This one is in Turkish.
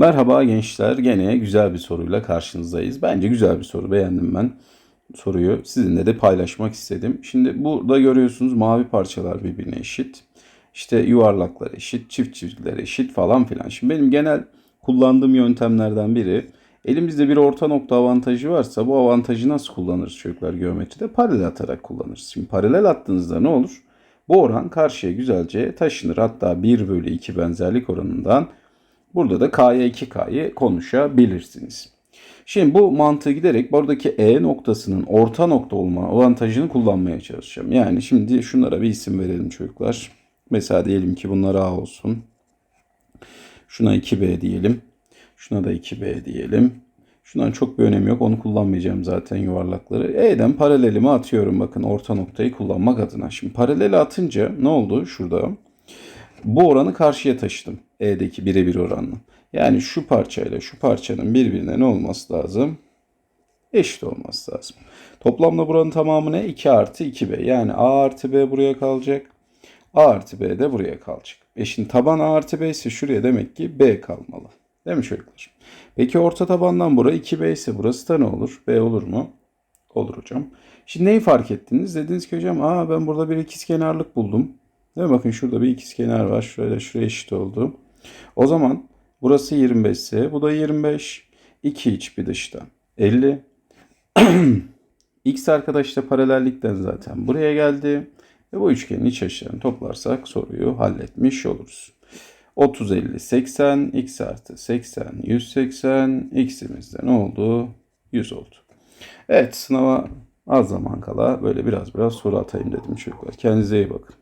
Merhaba gençler. Gene güzel bir soruyla karşınızdayız. Bence güzel bir soru. Beğendim ben soruyu. Sizinle de paylaşmak istedim. Şimdi burada görüyorsunuz mavi parçalar birbirine eşit. İşte yuvarlaklar eşit, çift çizgiler eşit falan filan. Şimdi benim genel kullandığım yöntemlerden biri elimizde bir orta nokta avantajı varsa bu avantajı nasıl kullanırız çocuklar geometride? Paralel atarak kullanırız. Şimdi paralel attığınızda ne olur? Bu oran karşıya güzelce taşınır. Hatta 1 bölü 2 benzerlik oranından Burada da K'ya 2K'yı konuşabilirsiniz. Şimdi bu mantığı giderek buradaki E noktasının orta nokta olma avantajını kullanmaya çalışacağım. Yani şimdi şunlara bir isim verelim çocuklar. Mesela diyelim ki bunlar A olsun. Şuna 2B diyelim. Şuna da 2B diyelim. Şundan çok bir önemi yok. Onu kullanmayacağım zaten yuvarlakları. E'den paralelimi atıyorum bakın orta noktayı kullanmak adına. Şimdi paraleli atınca ne oldu şurada? Bu oranı karşıya taşıdım. E'deki birebir oranla. Yani şu parçayla şu parçanın birbirine ne olması lazım? Eşit olması lazım. Toplamda buranın tamamı ne? 2 artı 2B. Yani A artı B buraya kalacak. A artı B de buraya kalacak. E şimdi taban A artı B ise şuraya demek ki B kalmalı. Değil mi çocuklar? Peki orta tabandan bura 2B ise burası da ne olur? B olur mu? Olur hocam. Şimdi neyi fark ettiniz? Dediniz ki hocam aa ben burada bir ikizkenarlık buldum. Değil mi? Bakın şurada bir ikizkenar var. Şöyle şuraya eşit oldu. O zaman burası 25 ise bu da 25. 2 iç bir dıştan. 50. X arkadaş da paralellikten zaten buraya geldi. Ve bu üçgenin iç açılarını toplarsak soruyu halletmiş oluruz. 30, 50, 80, x artı 80, 180, x'imiz de ne oldu? 100 oldu. Evet sınava az zaman kala böyle biraz biraz soru atayım dedim çocuklar. Kendinize iyi bakın.